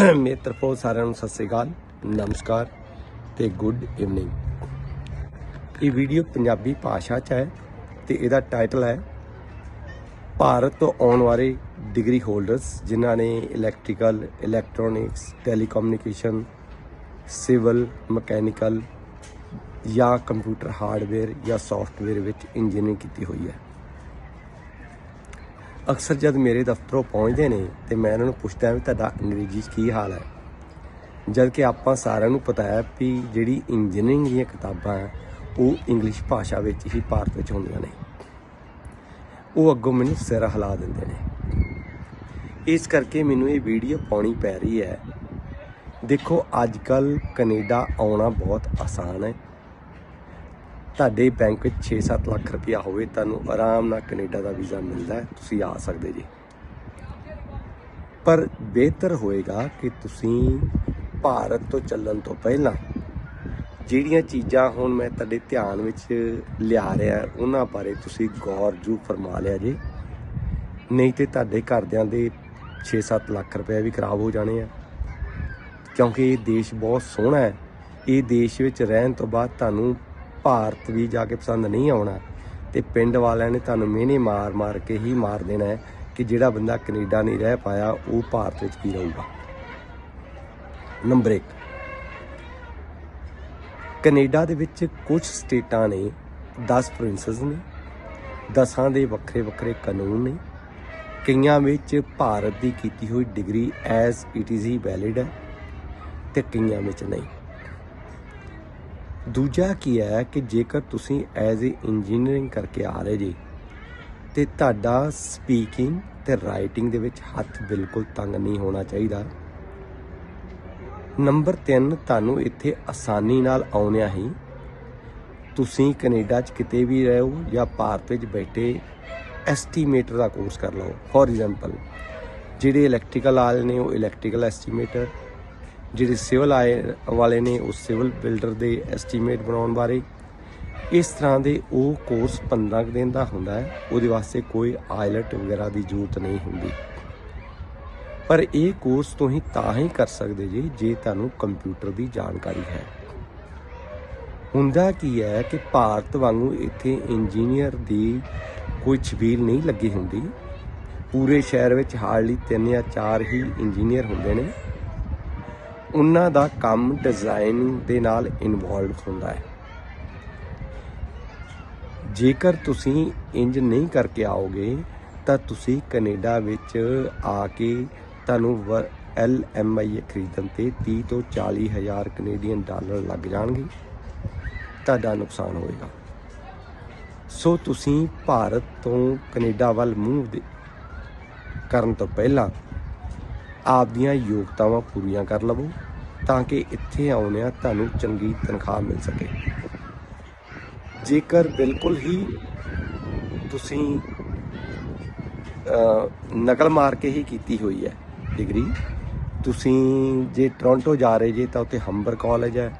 ਮੇਰੇ ਤਰਫੋਂ ਸਾਰਿਆਂ ਨੂੰ ਸਤਿ ਸ੍ਰੀ ਅਕਾਲ, ਨਮਸਕਾਰ ਤੇ ਗੁੱਡ ਇਵਨਿੰਗ ਇਹ ਵੀਡੀਓ ਪੰਜਾਬੀ ਭਾਸ਼ਾ 'ਚ ਹੈ ਤੇ ਇਹਦਾ ਟਾਈਟਲ ਹੈ ਭਾਰਤ ਤੋਂ ਆਉਣ ਵਾਲੇ ਡਿਗਰੀ ਹੋਲਡਰਸ ਜਿਨ੍ਹਾਂ ਨੇ electrical electronics telecommunication civil mechanical ਜਾਂ ਕੰਪਿਊਟਰ ਹਾਰਡਵੇਅਰ ਜਾਂ ਸੌਫਟਵੇਅਰ ਵਿੱਚ ਇੰਜੀਨੀਅਰਿੰਗ ਕੀਤੀ ਹੋਈ ਹੈ। ਅਕਸਰ ਜਦ ਮੇਰੇ ਦਫ਼ਤਰੋਂ ਪਹੁੰਚਦੇ ਨੇ ਤੇ ਮੈਂ ਇਹਨਾਂ ਨੂੰ ਪੁੱਛਦਾ ਵੀ ਤੁਹਾਡਾ ਅੰਗਰੇਜ਼ੀ 'ਚ ਕੀ ਹਾਲ ਹੈ। ਜਦ ਕਿ ਆਪਾਂ ਸਾਰਿਆਂ ਨੂੰ ਪਤਾ ਹੈ ਵੀ ਜਿਹੜੀ ਇੰਜੀਨੀਅਰਿੰਗ ਦੀਆਂ ਕਿਤਾਬਾਂ ਉਹ ਇੰਗਲਿਸ਼ ਭਾਸ਼ਾ ਵਿੱਚ ਹੀ ਭਾਰਤ ਵਿੱਚ ਹੁੰਦੀਆਂ ਨੇ। ਉਹ ਅੱਗੋਂ ਮੈਨੂੰ ਸਿਰ ਹਿਲਾ ਦਿੰਦੇ ਨੇ। ਇਸ ਕਰਕੇ ਮੈਨੂੰ ਇਹ ਵੀਡੀਓ ਪਾਉਣੀ ਪੈ ਰਹੀ ਹੈ। ਦੇਖੋ ਅੱਜ ਕੱਲ ਕੈਨੇਡਾ ਆਉਣਾ ਬਹੁਤ ਆਸਾਨ ਹੈ। ਤੁਹਾਡੇ ਬੈਂਕ ਵਿੱਚ 6-7 ਲੱਖ ਰੁਪਇਆ ਹੋਵੇ, ਤੁਹਾਨੂੰ ਆਰਾਮ ਨਾਲ ਕੈਨੇਡਾ ਦਾ ਵੀਜ਼ਾ ਮਿਲਦਾ ਤੁਸੀਂ ਆ ਸਕਦੇ ਜੀ। ਪਰ ਬਿਹਤਰ ਹੋਏਗਾ ਕਿ ਤੁਸੀਂ ਭਾਰਤ ਤੋਂ ਚੱਲਣ ਤੋਂ ਪਹਿਲਾਂ ਜਿਹੜੀਆਂ ਚੀਜ਼ਾਂ ਹੁਣ ਮੈਂ ਤੁਹਾਡੇ ਧਿਆਨ ਵਿੱਚ ਲਿਆ ਰਿਹਾ, ਉਹਨਾਂ ਬਾਰੇ ਤੁਸੀਂ ਗੌਰ ਜੂ ਫਰਮਾ ਲਿਆ ਜੀ। ਨਹੀਂ ਤੇ ਤੁਹਾਡੇ ਘਰਦਿਆਂ ਦੇ 6-7 ਲੱਖ ਰੁਪਏ ਵੀ ਖਰਾਬ ਹੋ ਜਾਣੇ ਆ। ਕਿਉਂਕਿ ਇਹ ਦੇਸ਼ ਬਹੁਤ ਸੋਹਣਾ ਹੈ। ਇਹ ਦੇਸ਼ ਵਿੱਚ ਰਹਿਣ ਤੋਂ ਬਾਅਦ ਤੁਹਾਨੂੰ ਭਾਰਤ ਵੀ ਜਾ ਕੇ ਪਸੰਦ ਨਹੀਂ ਆਉਣਾ। ਤੇ ਪਿੰਡ ਵਾਲਿਆਂ ਨੇ ਤੁਹਾਨੂੰ ਮਿਹਨੇ ਮਾਰ-ਮਾਰ ਕੇ ਹੀ ਮਾਰ ਦੇਣਾ ਹੈ ਕਿ ਜਿਹੜਾ ਬੰਦਾ ਕੈਨੇਡਾ ਨਹੀਂ ਰਹਿ ਪਾਇਆ, ਉਹ ਭਾਰਤ ਵਿੱਚ ਵੀ ਰਹੂਗਾ। ਨੰਬਰ 1 ਕੈਨੇਡਾ ਦੇ ਵਿੱਚ ਕੁਝ ਸਟੇਟਾਂ ਨੇ 10 ਪ੍ਰੋਵਿੰਸਸ ਨੇ 10ਾਂ ਦੇ ਵੱਖਰੇ ਵੱਖਰੇ ਕਾਨੂੰਨ ਨੇ, ਕਈਆਂ ਵਿੱਚ ਭਾਰਤ ਦੀ ਕੀਤੀ ਹੋਈ ਡਿਗਰੀ ਐਜ਼ ਇਟ ਇਜ਼ ਹੀ ਵੈਲਿਡ ਹੈ ਤੇ ਕਈਆਂ ਵਿੱਚ ਨਹੀਂ। ਦੂਜਾ ਕੀ ਹੈ ਕਿ ਜੇਕਰ ਤੁਸੀਂ ਐਜ਼ ਅ ਇੰਜੀਨੀਅਰਿੰਗ ਕਰਕੇ ਆ ਰਹੇ ਜੀ, ਤੇ ਤੁਹਾਡਾ ਸਪੀਕਿੰਗ ਤੇ ਰਾਈਟਿੰਗ ਦੇ ਵਿੱਚ ਹੱਥ ਬਿਲਕੁਲ ਤੰਗ ਨਹੀਂ ਹੋਣਾ ਚਾਹੀਦਾ। ਨੰਬਰ 3 ਤੁਹਾਨੂੰ ਇੱਥੇ ਆਸਾਨੀ ਨਾਲ ਆਉਣਿਆ ਹੀ ਤੁਸੀਂ ਕੈਨੇਡਾ 'ਚ ਕਿਤੇ ਵੀ ਰਹੋ ਜਾਂ ਭਾਰਤ ਵਿੱਚ ਬੈਠੇ ਐਸਟੀਮੇਟਰ ਦਾ ਕੋਰਸ ਕਰ ਲਓ। ਫੋਰ ਐਗਜ਼ਾਮਪਲ ਜਿਹੜੇ ਇਲੈਕਟ੍ਰੀਕਲ ਵਾਲੇ ਨੇ ਉਹ ਇਲੈਕਟ੍ਰੀਕਲ ਐਸਟੀਮੇਟਰ ਜਿਹੜੇ ਸਿਵਲ ਆਏ ਵਾਲੇ ਨੇ ਉਹ ਸਿਵਲ ਬਿਲਡਰ ਦੇ ਐਸਟੀਮੇਟ ਬਣਾਉਣ ਬਾਰੇ, ਇਸ ਤਰ੍ਹਾਂ ਦੇ ਉਹ ਕੋਰਸ 15 ਕੁ ਦਿਨ ਦਾ ਹੁੰਦਾ ਹੈ, ਉਹਦੇ ਵਾਸਤੇ ਕੋਈ ਆਇਲਟ ਵਗੈਰਾ ਦੀ ਜ਼ਰੂਰਤ ਨਹੀਂ ਹੁੰਦੀ। ਪਰ ਇਹ ਕੋਰਸ ਤੁਸੀਂ ਤਾਂ ਹੀ ਕਰ ਸਕਦੇ ਜੇ ਜੇ ਤੁਹਾਨੂੰ ਕੰਪਿਊਟਰ ਦੀ ਜਾਣਕਾਰੀ ਹੈ। ਹੁੰਦਾ ਕੀ ਹੈ ਕਿ ਭਾਰਤ ਵਾਂਗੂ ਇੱਥੇ ਇੰਜੀਨੀਅਰ ਦੀ ਕੋਈ ਛਬੀਲ ਨਹੀਂ ਲੱਗੀ ਹੁੰਦੀ। ਪੂਰੇ ਸ਼ਹਿਰ ਵਿੱਚ ਹਾਰਡਲੀ 3 ਜਾਂ 4 ਹੀ ਇੰਜੀਨੀਅਰ ਹੁੰਦੇ ਨੇ। ਉਹਨਾਂ ਦਾ ਕੰਮ ਡਿਜ਼ਾਈਨ ਦੇ ਨਾਲ ਇਨਵੋਲਵ ਹੁੰਦਾ ਹੈ। ਜੇਕਰ ਤੁਸੀਂ ਇੰਜ ਨਹੀਂ ਕਰਕੇ ਆਓਗੇ, ਤਾਂ ਤੁਸੀਂ ਕੈਨੇਡਾ ਵਿੱਚ ਆ ਕੇ ਤੁਹਾਨੂੰ ਐਲ ਐਮ ਆਈ ਖਰੀਦਣ ਤੇ 30 ਤੋਂ 40 ਹਜ਼ਾਰ ਕੈਨੇਡੀਅਨ ਡਾਲਰ ਲੱਗ ਜਾਣਗੇ। ਤੁਹਾਡਾ ਨੁਕਸਾਨ ਹੋਏਗਾ। ਸੋ ਤੁਸੀਂ ਭਾਰਤ ਤੋਂ ਕੈਨੇਡਾ ਵੱਲ ਮੂਵ ਦੇ ਕਰਨ ਤੋਂ ਪਹਿਲਾਂ ਆਪਦੀਆਂ ਯੋਗਤਾਵਾਂ ਪੂਰੀਆਂ ਕਰ ਲਵੋ ਤਾਂ ਕਿ ਇੱਥੇ ਆਉਣਿਆ ਤੁਹਾਨੂੰ ਚੰਗੀ ਤਨਖਾਹ ਮਿਲ ਸਕੇ। ਜੇਕਰ ਬਿਲਕੁਲ ਹੀ ਤੁਸੀਂ ਨਕਲ ਮਾਰ ਕੇ ਹੀ ਕੀਤੀ ਹੋਈ ਹੈ ਡਿਗਰੀ, ਤੁਸੀਂ ਜੇ ਟੋਰਾਂਟੋ ਜਾ ਰਹੇ ਜੇ ਤਾਂ ਉੱਥੇ ਹੰਬਰ ਕਾਲਜ ਹੈ।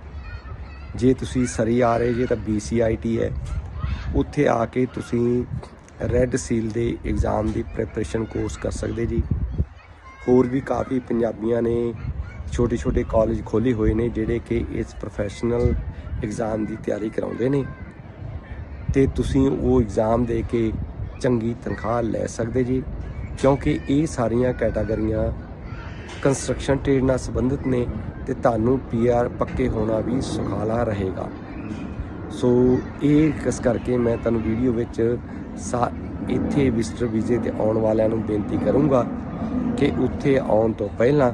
ਜੇ ਤੁਸੀਂ ਸਰੀ ਆ ਰਹੇ ਜੇ ਤਾਂ BCIT ਹੈ। ਉੱਥੇ ਆ ਕੇ ਤੁਸੀਂ ਰੈੱਡ ਸੀਲ ਦੇ ਐਗਜ਼ਾਮ ਦੀ ਪ੍ਰੈਪਰੇਸ਼ਨ ਕੋਰਸ ਕਰ ਸਕਦੇ ਜੀ। ਹੋਰ ਵੀ ਕਾਫੀ ਪੰਜਾਬੀਆਂ ਨੇ ਛੋਟੇ ਛੋਟੇ ਕਾਲਜ ਖੋਲੇ ਹੋਏ ਨੇ ਜਿਹੜੇ ਕਿ ਇਸ ਪ੍ਰੋਫੈਸ਼ਨਲ ਐਗਜ਼ਾਮ ਦੀ ਤਿਆਰੀ ਕਰਾਉਂਦੇ ਨੇ। ਤੇ ਤੁਸੀਂ ਉਹ ਐਗਜ਼ਾਮ ਦੇ ਕੇ ਚੰਗੀ ਤਨਖਾਹ ਲੈ ਸਕਦੇ ਜੀ, ਕਿਉਂਕਿ ਇਹ ਸਾਰੀਆਂ ਕੈਟਾਗਰੀਆਂ ਕੰਸਟਰਕਸ਼ਨ ਟ੍ਰੇਡ ਨਾਲ ਸੰਬੰਧਿਤ ਨੇ ਤੇ ਤੁਹਾਨੂੰ ਪੀਆਰ ਪੱਕੇ ਹੋਣਾ ਵੀ ਸੁਖਾਲਾ ਰਹੇਗਾ। ਸੋ ਇਹ ਕਿਸ ਕਰਕੇ ਮੈਂ ਤੁਹਾਨੂੰ ਵੀਡੀਓ ਵਿੱਚ ਇੱਥੇ ਵਿਜ਼ਟਰ ਵੀਜ਼ੇ ਤੇ ਆਉਣ ਵਾਲਿਆਂ ਨੂੰ ਬੇਨਤੀ ਕਰੂੰਗਾ ਕਿ ਉੱਥੇ ਆਉਣ ਤੋਂ ਪਹਿਲਾਂ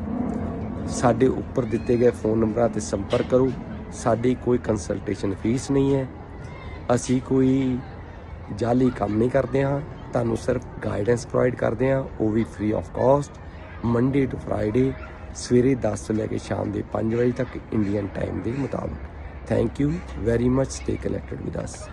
ਸਾਡੇ ਉੱਪਰ ਦਿੱਤੇ ਗਏ ਫੋਨ ਨੰਬਰਾਂ ਤੇ ਸੰਪਰਕ ਕਰੋ। ਸਾਡੀ ਕੋਈ ਕੰਸਲਟੇਸ਼ਨ ਫੀਸ ਨਹੀਂ ਹੈ। ਅਸੀਂ ਕੋਈ ਜਾਲੀ ਕੰਮ ਨਹੀਂ ਕਰਦੇ ਹਾਂ। ਤੁਹਾਨੂੰ ਸਿਰਫ ਗਾਈਡੈਂਸ ਪ੍ਰੋਵਾਈਡ ਕਰਦੇ ਹਾਂ। ਉਹ ਵੀ free of cost Monday to Friday ਸਵੇਰੇ 10 ਤੋਂ ਲੈ ਕੇ ਸ਼ਾਮ ਦੇ 5 ਵਜੇ ਤੱਕ ਇੰਡੀਅਨ ਟਾਈਮ ਦੇ ਮੁਤਾਬਕ। Thank you very much stay connected with us